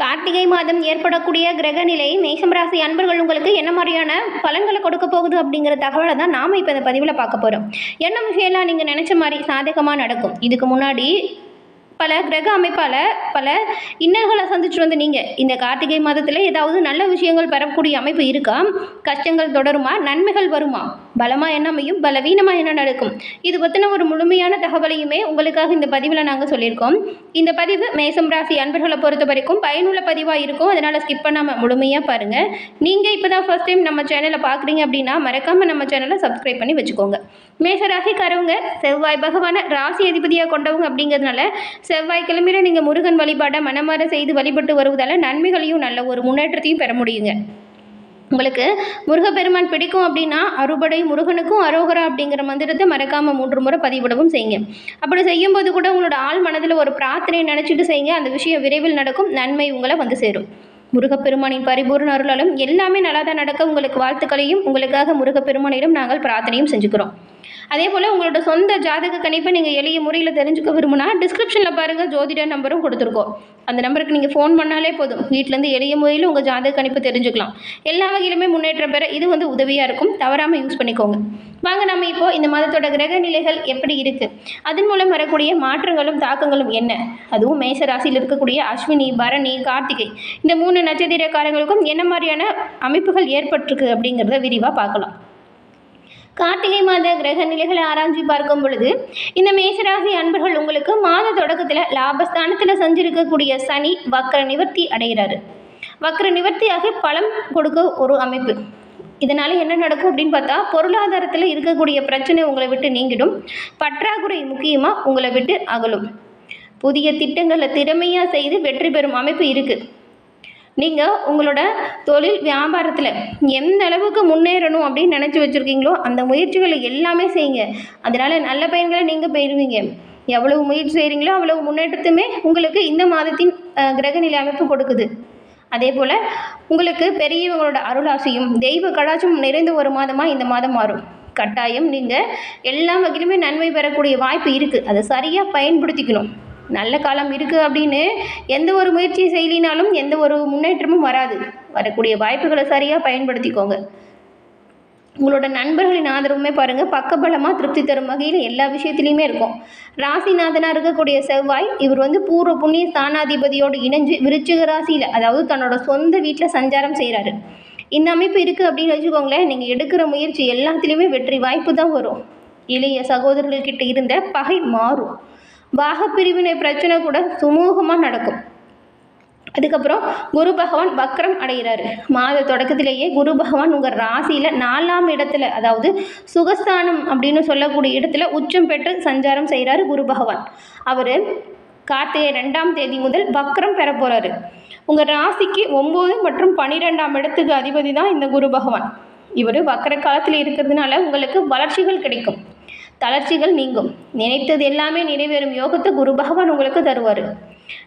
கார்த்திகை மாதம் ஏற்படக்கூடிய கிரக நிலை மேஷம் ராசி அன்பர்கள் உங்களுக்கு என்ன மாதிரியான பலன்களை கொடுக்க போகுது அப்படிங்கிற தகவலை தான் நாம் இப்போ இந்த பதிவில் பார்க்க போகிறோம் என்ன விஷயம்லாம் நீங்கள் நினச்ச மாதிரி சாதகமாக நடக்கும்? இதுக்கு முன்னாடி பல கிரக அமைப்பால் பல இன்னல்களை சந்திச்சு வந்து நீங்கள் இந்த கார்த்திகை மாதத்தில் ஏதாவது நல்ல விஷயங்கள் பெறக்கூடிய அமைப்பு இருக்கா? கஷ்டங்கள் தொடருமா? நன்மைகள் வருமா? பலமாக என்ன அமையும் பலவீனமாக என்ன நடக்கும்? இது பற்றின ஒரு முழுமையான தகவலையுமே உங்களுக்காக இந்த பதிவில் நாங்கள் சொல்லியிருக்கோம். இந்த பதிவு மேசம் ராசி அன்பர்களை பொறுத்த வரைக்கும் பயனுள்ள பதிவாக இருக்கும். அதனால் ஸ்கிப் பண்ணாமல் முழுமையாக பாருங்கள் நீங்கள் இப்போ தான் ஃபஸ்ட் டைம் நம்ம சேனலை பார்க்குறீங்க அப்படின்னா மறக்காமல் நம்ம சேனலை சப்ஸ்கிரைப் பண்ணி வச்சுக்கோங்க. மேச ராசிக்காரவங்க செவ்வாய் பகவானை ராசி அதிபதியாக கொண்டவங்க அப்படிங்கிறதுனால செவ்வாய் கிழமையில நீங்கள் முருகன் வழிபாடை மனமாற செய்து வழிபட்டு வருவதால் நன்மைகளையும் நல்ல ஒரு முன்னேற்றத்தையும் பெற முடியுங்க. உங்களுக்கு முருகப்பெருமான் பிடிக்கும் அப்படின்னா அறுபடை முருகனுக்கும் அரோகரா அப்படிங்கிற மந்திரத்தை மறக்காமல் மூன்று முறை பதிவிடவும் செய்யுங்க. அப்படி செய்யும்போது கூட உங்களோட ஆள் மனதில் ஒரு பிரார்த்தனை நினச்சிட்டு செய்யுங்க. அந்த விஷயம் விரைவில் நடக்கும். நன்மை உங்களை வந்து சேரும். முருகப்பெருமானின் பரிபூர்ண அருளாலும் எல்லாமே நல்லா தான் நடக்க உங்களுக்கு வாழ்த்துக்களையும் உங்களுக்காக முருகப்பெருமானிடம் நாங்கள் பிரார்த்தனையும் செஞ்சுக்கிறோம். அதே போல் உங்களோட சொந்த ஜாதக கணிப்பை நீங்கள் எளிய முறையில் தெரிஞ்சுக்க விரும்புனா டிஸ்கிரிப்ஷனில் பாருங்கள் ஜோதிட நம்பரும் கொடுத்துருக்கோம். அந்த நம்பருக்கு நீங்கள் ஃபோன் பண்ணாலே போதும். வீட்டிலேருந்து எளிய முறையில் உங்கள் ஜாதக கணிப்பை தெரிஞ்சுக்கலாம். எல்லா வகையிலுமே முன்னேற்றம் பெற இது வந்து உதவியாக இருக்கும். தவறாமல் யூஸ் பண்ணிக்கோங்க. வாங்க நம்ம இப்போ இந்த மாதத்தோட கிரக நிலைகள் எப்படி இருக்குது அதன் மூலம் வரக்கூடிய மாற்றங்களும் தாக்கங்களும் என்ன? அதுவும் மேச ராசியில் இருக்கக்கூடிய அஸ்வினி பரணி கார்த்திகை. இந்த மூணு நட்சத்திரக்காரங்களுக்கும் என்ன மாதிரியான அமைப்புகள் ஏற்பட்டிருக்கு அப்படிங்கிறத விரிவாக பார்க்கலாம். கார்த்திகை மாத கிரக நிலைகளை ஆராய்ச்சி பார்க்கும் பொழுது இந்த மேசராசி அன்பர்கள் உங்களுக்கு மாத தொடக்கத்தில் லாபஸ்தானத்தில் செஞ்சிருக்கக்கூடிய சனி வக்கர நிவர்த்தி அடைகிறாரு. வக்கர நிவர்த்தியாக பலம் கொடுக்க ஒரு அமைப்பு. இதனால் என்ன நடக்கும் அப்படின்னு பார்த்தா பொருளாதாரத்தில் இருக்கக்கூடிய பிரச்சனை உங்களை விட்டு நீங்கிடும். பற்றாக்குறை முக்கியமாக உங்களை விட்டு அகலும். புதிய திட்டங்களை திறமையாக செய்து வெற்றி பெறும் அமைப்பு இருக்குது நீங்கள் உங்களோட தொழில் வியாபாரத்தில் எந்த அளவுக்கு முன்னேறணும் அப்படின்னு நினச்சி வச்சுருக்கீங்களோ அந்த முயற்சிகளை எல்லாமே செய்யுங்க. அதனால் நல்ல பயன்களை நீங்கள் பெறுவீங்க. எவ்வளவு முயற்சி செய்கிறீங்களோ அவ்வளவு முன்னேற்றத்துமே உங்களுக்கு இந்த மாதத்தின் கிரகநிலை அமைப்பு கொடுக்குது. அதே போல் உங்களுக்கு பெரியவங்களோட அருளாசியும் தெய்வ கலாச்சும் நிறைந்த ஒரு மாதமாக இந்த மாதம் மாறும். கட்டாயம் நீங்கள் எல்லா வகையிலுமே நன்மை பெறக்கூடிய வாய்ப்பு இருக்குது அதை சரியாக பயன்படுத்திக்கணும். நல்ல காலம் இருக்குது அப்படின்னு எந்த ஒரு முயற்சி செய்யலினாலும் எந்த ஒரு முன்னேற்றமும் வராது. வரக்கூடிய வாய்ப்புகளை சரியாக பயன்படுத்திக்கோங்க. உங்களோட நண்பர்களின் ஆதரவுமே பாருங்கள் பக்கபலமாக திருப்தி தரும் வகையில் எல்லா விஷயத்துலையுமே இருக்கும். ராசிநாதனாக இருக்கக்கூடிய செவ்வாய் இவர் வந்து பூர்வ புண்ணிய ஸ்தானாதிபதியோடு இணைஞ்சு விருச்சிக ராசியில் அதாவது தன்னோட சொந்த வீட்டில் சஞ்சாரம் செய்கிறாரு இந்த அமைப்பு இருக்குது அப்படின்னு வச்சுக்கோங்களேன். நீங்கள் எடுக்கிற முயற்சி எல்லாத்துலேயுமே வெற்றி வாய்ப்பு தான் வரும். இளைய சகோதரர்கள்கிட்ட இருந்த பகை மாறும். பாகப்பிரிவினை பிரச்சனை கூட சுமூகமாக நடக்கும். அதுக்கப்புறம் குரு பகவான் வக்ரம் அடைகிறாரு. மாத தொடக்கத்திலேயே குரு பகவான் உங்கள் ராசியில் நாலாம் இடத்துல அதாவது சுகஸ்தானம் அப்படின்னு சொல்லக்கூடிய இடத்துல உச்சம் பெற்று சஞ்சாரம் செய்கிறார் குரு பகவான். அவர் கார்த்திகை ரெண்டாம் தேதி முதல் வக்ரம் பெற போகிறாரு உங்கள் ராசிக்கு ஒம்பது மற்றும் பன்னிரெண்டாம் இடத்துக்கு அதிபதி தான் இந்த குரு பகவான். இவர் வக்கர காலத்தில் இருக்கிறதுனால உங்களுக்கு வளர்ச்சிகள் கிடைக்கும். தளர்ச்சிகள் நீங்கும். நினைத்தது எல்லாமே நிறைவேறும். யோகத்தை குரு பகவான் உங்களுக்கு தருவார்.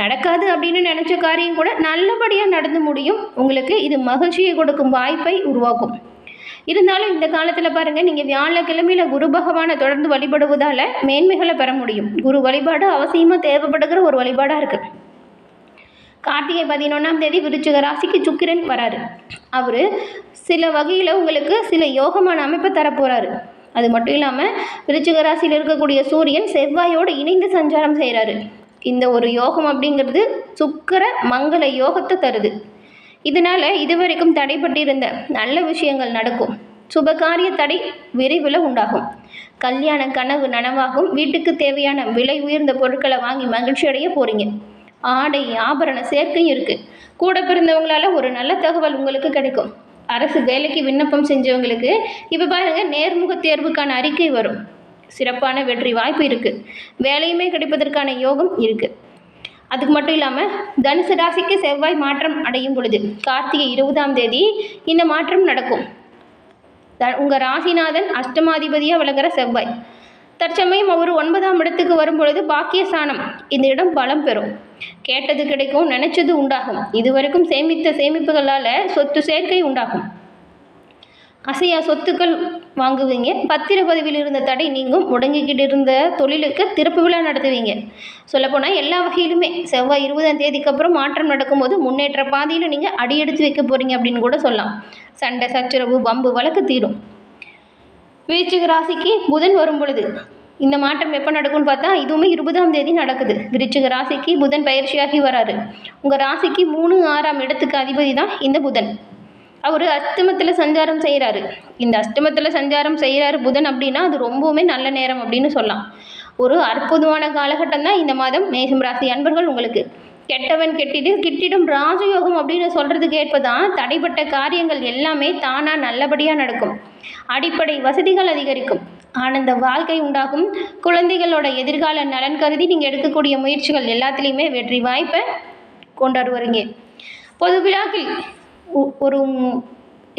நடக்காது அப்படின்னு நினச்ச காரியம் கூட நல்லபடியாக நடந்து முடியும். உங்களுக்கு இது மகிழ்ச்சியை கொடுக்கும் வாய்ப்பை உருவாக்கும். இருந்தாலும் இந்த காலத்தில் பாருங்கள் நீங்கள் வியாழக்கிழமையில் குரு பகவானை தொடர்ந்து வழிபடுவதால் மேன்மைகளை பெற முடியும். குரு வழிபாடு அவசியமாக தேவைப்படுகிற ஒரு வழிபாடாக இருக்குது கார்த்திகை பதினொன்றாம் தேதி விருச்சிக ராசிக்கு சுக்கிரன் வராரு. அவர் சில வகையில் உங்களுக்கு சில யோகமான அமைப்பை தரப்போகிறாரு அது மட்டும் இல்லாமல் விருச்சிக ராசியில் இருக்கக்கூடிய சூரியன் செவ்வாயோடு இணைந்து சஞ்சாரம் செய்கிறாரு இந்த ஒரு யோகம் அப்படிங்கிறது சுக்கர மங்கள யோகத்தை தருது. இதனால் இதுவரைக்கும் தடைப்பட்டிருந்த நல்ல விஷயங்கள் நடக்கும். சுபகாரிய தடை விரைவில் உண்டாகும். கல்யாண கனவு நனவாகும். வீட்டுக்கு தேவையான விலை உயர்ந்த பொருட்களை வாங்கி மகிழ்ச்சி அடைய போகிறீங்க ஆடை ஆபரண சேர்க்கையும் இருக்குது கூட பிறந்தவங்களால ஒரு நல்ல தகவல் உங்களுக்கு கிடைக்கும். அரசு வேலைக்கு விண்ணப்பம் செஞ்சவங்களுக்கு இப்போ பாருங்கள் நேர்முக தேர்வுக்கான அறிக்கை வரும். சிறப்பான வெற்றி வாய்ப்பு இருக்குது வேலையுமே கிடைப்பதற்கான யோகம் இருக்குது அதுக்கு மட்டும் இல்லாமல் தனுசு ராசிக்கு செவ்வாய் மாற்றம் அடையும் பொழுது கார்த்திகை இருபதாம் தேதி இந்த மாற்றம் நடக்கும். த உங்கள் ராசிநாதன் அஷ்டமாதிபதியாக விளங்குற செவ்வாய். தற்சமயம் அவர் ஒன்பதாம் இடத்துக்கு வரும்பொழுது பாக்கியசானம் இந்த இடம் பலம் பெறும். கேட்டது கிடைக்கும் நினைச்சது உண்டாகும். இதுவரைக்கும் சேமித்த சேமிப்புகளால் சொத்து சேர்க்கை உண்டாகும். அசையா சொத்துக்கள் வாங்குவீங்க. பத்திர பதிவில் இருந்த தடை நீங்கும். முடங்கிக்கிட்டு இருந்த தொழிலுக்கு திறப்பு விழா நடத்துவீங்க. சொல்லப்போனால் எல்லா வகையிலுமே செவ்வாய் இருபதாம் தேதிக்கு அப்புறம் மாற்றம் நடக்கும்போது முன்னேற்ற பாதையில் நீங்கள் அடியெடுத்து வைக்க போகிறீங்க அப்படின்னு கூட சொல்லலாம். சண்டை சச்சரவு வம்பு வழக்கு தீரும். விருச்சிக ராசிக்கு புதன் வரும் பொழுது இந்த மாற்றம் எப்போ நடக்கும்னு பார்த்தா இதுவுமே இருபதாம் தேதி நடக்குது. விருச்சிக ராசிக்கு புதன் பயிற்சியாகி வராரு. உங்கள் ராசிக்கு மூணு ஆறாம் இடத்துக்கு அதிபதி தான் இந்த புதன். அவர் அஷ்டமத்தில் சஞ்சாரம் செய்கிறாரு இந்த அஷ்டமத்தில் சஞ்சாரம் செய்கிறாரு புதன் அப்படின்னா அது ரொம்பவுமே நல்ல நேரம் அப்படின்னு சொல்லலாம். ஒரு அற்புதமான காலகட்டம் தான் இந்த மாதம் மேஷம் ராசி அன்பர்கள் உங்களுக்கு. கெட்டவன் கெட்டிடு கிட்டிடும் ராஜயோகம் அப்படின்னு சொல்கிறதுக்கு ஏற்பதான் தடைப்பட்ட காரியங்கள் எல்லாமே தானாக நல்லபடியாக நடக்கும். அடிப்படை வசதிகள் அதிகரிக்கும். ஆனந்த வாழ்க்கை உண்டாகும். குழந்தைகளோட எதிர்கால நலன் கருதி நீங்கள் எடுக்கக்கூடிய முயற்சிகள் எல்லாத்துலேயுமே வெற்றி வாய்ப்பை கொண்டாடுவருங்க பொது விழாக்கள் ஒ- ஒரு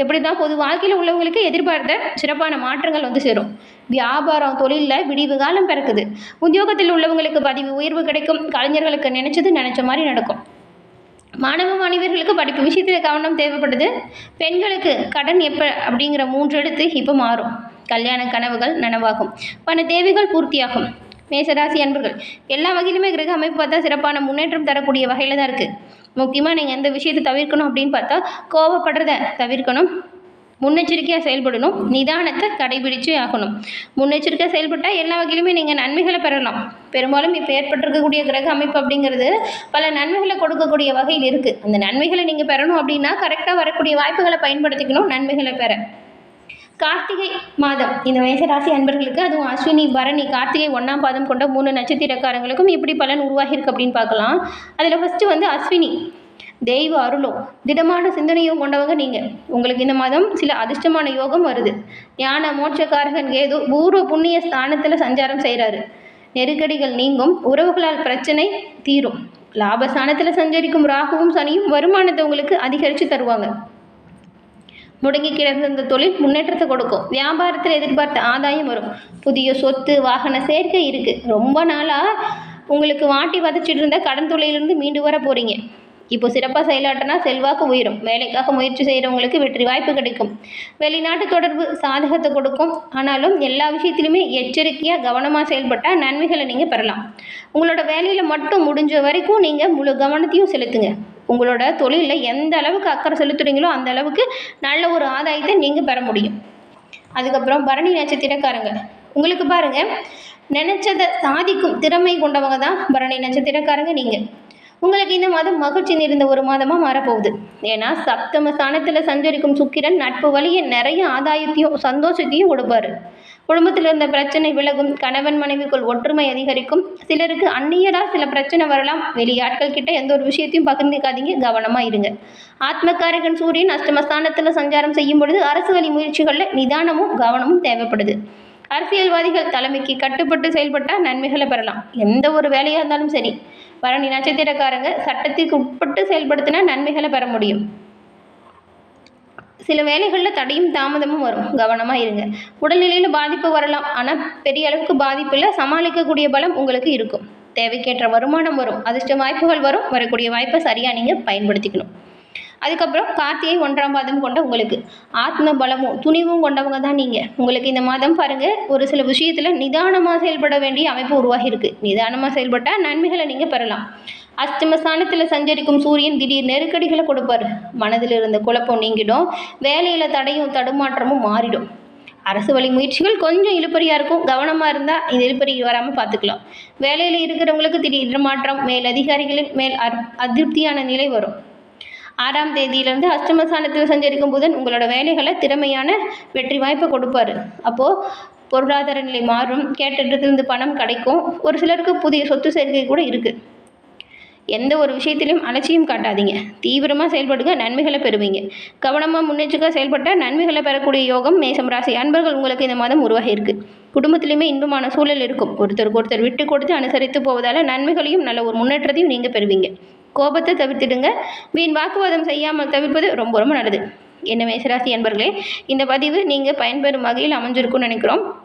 எப்படி தான் பொது வாழ்க்கையில் உள்ளவங்களுக்கு எதிர்பார்த்த சிறப்பான மாற்றங்கள் வந்து சேரும். வியாபாரம் தொழிலில் விடிவு காலம் பிறக்குது. உத்தியோகத்தில் உள்ளவங்களுக்கு பதிவு உயர்வு கிடைக்கும். கலைஞர்களுக்கு நினைச்சது நினைச்ச மாதிரி நடக்கும். மாணவ மாணவியர்களுக்கு படிப்பு விஷயத்தில் கவனம் தேவைப்படுது. பெண்களுக்கு கடன் எப்போ அப்படிங்கிற மூன்று எடுத்து இப்போ மாறும். கல்யாண கனவுகள் நனவாகும். பண தேவைகள் பூர்த்தியாகும். மேசராசி அன்பர்கள் எல்லா வகையிலுமே கிரக அமைப்பு பார்த்தா சிறப்பான முன்னேற்றம் தரக்கூடிய வகையில் தான் இருக்குது முக்கியமாக நீங்கள் எந்த விஷயத்தை தவிர்க்கணும் அப்படின்னு பார்த்தா கோவப்படுறத தவிர்க்கணும். முன்னெச்சரிக்கையாக செயல்படணும். நிதானத்தை கடைபிடிச்சே ஆகணும். முன்னெச்சரிக்கையாக செயல்பட்டால் எல்லா வகையிலுமே நீங்கள் நன்மைகளை பெறலாம். பெரும்பாலும் இப்போ ஏற்பட்டிருக்கக்கூடிய கிரக அமைப்பு அப்படிங்கிறது பல நன்மைகளை கொடுக்கக்கூடிய வகையில் இருக்குது அந்த நன்மைகளை நீங்கள் பெறணும் அப்படின்னா கரெக்டாக வரக்கூடிய வாய்ப்புகளை பயன்படுத்திக்கணும் நன்மைகளை பெற. கார்த்திகை மாதம். இந்த மேசராசி அன்பர்களுக்கு அதுவும் அஸ்வினி பரணி கார்த்திகை ஒன்றாம் பாதம் கொண்ட மூணு நட்சத்திரக்காரங்களுக்கும் எப்படி பலன் உருவாகியிருக்கு அப்படின்னு பார்க்கலாம். அதில் ஃபஸ்ட்டு வந்து அஸ்வினி. தெய்வ அருளும் திடமான சிந்தனையும் கொண்டவங்க நீங்கள் உங்களுக்கு இந்த மாதம் சில அதிர்ஷ்டமான யோகம் வருது. ஞான மோட்சக்காரகன் ஏதோ பூர்வ புண்ணிய ஸ்தானத்தில் சஞ்சாரம் செய்கிறாரு நெருக்கடிகள் நீங்கும் உறவுகளால் பிரச்சனை தீரும். லாபஸ்தானத்தில் சஞ்சரிக்கும் ராகுவும் சனியும் வருமானத்தை உங்களுக்கு அதிகரித்து தருவாங்க. முடங்கி கிடந்த இந்த தொழில் முன்னேற்றத்தை கொடுக்கும். வியாபாரத்தில் எதிர்பார்த்த ஆதாயம் வரும். புதிய சொத்து வாகன சேர்க்கை இருக்குது ரொம்ப நாளாக உங்களுக்கு வாட்டி வதச்சிட்டு இருந்த கடன் தொழிலிருந்து மீண்டு வர போகிறீங்க இப்போ சிறப்பாக செயலாற்றினா செல்வாக்கு உயரும். வேலைக்காக முயற்சி செய்கிறவங்களுக்கு வெற்றி வாய்ப்பு கிடைக்கும். வெளிநாட்டு தொடர்பு சாதகத்தை கொடுக்கும். ஆனாலும் எல்லா விஷயத்திலுமே எச்சரிக்கையாக கவனமாக செயல்பட்டால் நன்மைகளை நீங்கள் பெறலாம். உங்களோட வேலையில் மட்டும் முடிஞ்ச வரைக்கும் நீங்கள் முழு கவனத்தையும் செலுத்துங்க. உங்களோட தொழிலில் எந்த அளவுக்கு அக்கறை செலுத்துறீங்களோ அந்த அளவுக்கு நல்ல ஒரு ஆதாயத்தை நீங்கள் பெற முடியும். அதுக்கப்புறம் பரணி நட்சத்திரக்காரங்க. உங்களுக்கு பாருங்கள் நினச்சதை சாதிக்கும் திறமை கொண்டவங்க தான் பரணி நட்சத்திரக்காரங்க நீங்கள் உங்களுக்கு இந்த மாதம் மகிழ்ச்சி நிறைந்த ஒரு மாதமாக மாறப்போகுது. ஏன்னா சப்தம ஸ்தானத்தில் சஞ்சரிக்கும் சுக்கிரன் நட்பு வழியை நிறைய ஆதாயத்தையும் சந்தோஷத்தையும் கொடுப்பார். குடும்பத்தில் இருந்த பிரச்சனை விலகும் கணவன் மனைவிக்குள் ஒற்றுமை அதிகரிக்கும் சிலருக்கு அந்நியராக சில பிரச்சனை வரலாம். வெளியாட்கள் கிட்ட எந்த ஒரு விஷயத்தையும் பகிர்ந்துக்காதீங்க. கவனமாக இருங்க. ஆத்மகாரகன் சூரியன் அஷ்டமஸ்தானத்தில் சஞ்சாரம் செய்யும் பொழுது அரசு வழி முயற்சிகளில் நிதானமும் கவனமும் தேவைப்படுது. அரசியல்வாதிகள் தலைமைக்கு கட்டுப்பட்டு செயல்பட்டால் நன்மைகளை பெறலாம். எந்த ஒரு வேலையாக இருந்தாலும் சரி. பரணி நட்சத்திரக்காரங்க சட்டத்திற்கு உட்பட்டு செயல்படுத்தினா நன்மைகளை பெற முடியும். சில வேலைகளில் தடையும் தாமதமும் வரும். கவனமாக இருங்க. உடல்நிலையில் பாதிப்பு வரலாம். ஆனால் பெரிய அளவுக்கு பாதிப்பில் சமாளிக்கக்கூடிய பலம் உங்களுக்கு இருக்கும். தேவைக்கேற்ற வருமானம் வரும். அதிர்ஷ்ட வாய்ப்புகள் வரும். வரக்கூடிய வாய்ப்பை சரியாக நீங்கள் பயன்படுத்திக்கணும். அதுக்கப்புறம் கார்த்திகை ஒன்றாம் பாதம் கொண்ட உங்களுக்கு ஆத்ம பலமும் துணிவும் கொண்டவங்க தான் நீங்கள் உங்களுக்கு இந்த மாதம் பாருங்கள் ஒரு சில விஷயத்தில் நிதானமாக செயல்பட வேண்டிய அமைப்பு உருவாகியிருக்கு நிதானமாக செயல்பட்டால் நன்மைகளை நீங்கள் பெறலாம். அஷ்டமஸ்தானத்தில் சஞ்சரிக்கும் சூரியன் திடீர் நெருக்கடிகளை கொடுப்பாரு. மனதில் இருந்த குழப்பம் நீங்கிடும். வேலையில் தடையும் தடுமாற்றமும் மாறிடும். அரசு வழி முயற்சிகள் கொஞ்சம் இழுப்பறியாக இருக்கும். கவனமாக இருந்தால் இந்த இழுப்பறி வராமல் பார்த்துக்கலாம் வேலையில் இருக்கிறவங்களுக்கு திடீர் மாற்றம் மேல் அதிகாரிகளின் மேல் அதிருப்தியான நிலை வரும். ஆறாம் தேதியிலிருந்து அஷ்டமஸ்தானத்தில் சஞ்சரிக்கும் புதன் உங்களோட வேலைகளை திறமையான வெற்றி வாய்ப்பை கொடுப்பாரு. அப்போது பொருளாதார நிலை மாறும். கேட்ட இடத்துலேருந்து பணம் கிடைக்கும். ஒரு சிலருக்கு புதிய சொத்து சேர்க்கை கூட இருக்குது எந்த ஒரு விஷயத்திலையும் அலட்சியம் காட்டாதீங்க. தீவிரமாக செயல்படுங்க நன்மைகளை பெறுவீங்க. கவனமாக முன்னெச்சரிக்கையாக செயல்பட்டால் நன்மைகளை பெறக்கூடிய யோகம் மேசம் ராசி. அன்பர்கள் உங்களுக்கு இந்த மாதம் உருவாகியிருக்கு குடும்பத்திலையுமே இன்பமான சூழல் இருக்கும். ஒருத்தருக்கு ஒருத்தர் விட்டு கொடுத்து அனுசரித்து போவதால் நன்மைகளையும் நல்ல ஒரு முன்னேற்றத்தையும் நீங்கள் பெறுவீங்க. கோபத்தை தவிர்த்திடுங்க. வீண் வாக்குவாதம் செய்யாமல் தவிர்ப்பது ரொம்ப ரொம்ப நல்லது. என்ன மேசராசி அன்பர்களே இந்த பதிவு நீங்கள் பயன்பெறும் வகையில் அமைஞ்சிருக்கும்னு நினைக்கிறோம்.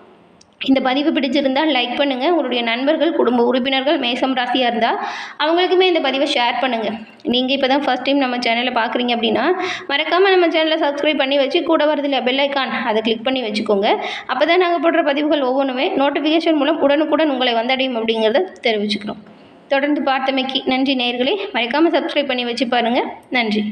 இந்த பதிவு பிடிச்சிருந்தால் லைக் பண்ணுங்கள் உங்களுடைய நண்பர்கள் குடும்ப உறுப்பினர்கள் மேசம் ராசியாக இருந்தால் அவங்களுக்குமே இந்த பதிவை ஷேர் பண்ணுங்கள் நீங்கள் இப்போ தான் ஃபஸ்ட் டைம் நம்ம சேனலை பார்க்குறீங்க அப்படின்னா மறக்காமல் நம்ம சேனலை சப்ஸ்கிரைப் பண்ணி வச்சு கூட வரதில்ல பெல் ஐக்கான் அதை கிளிக் பண்ணி வச்சுக்கோங்க. அப்போ தான் நாங்கள் போடுற பதிவுகள் ஒவ்வொன்றுமே நோட்டிஃபிகேஷன் மூலம் உடனுக்குடன் உங்களை வந்தடையும் அப்படிங்கிறத தெரிவிச்சுக்கிறோம். தொடர்ந்து பார்த்தமைக்கு நன்றி நேயர்களே. மறக்காமல் சப்ஸ்கிரைப் பண்ணி வச்சு பாருங்கள் நன்றி.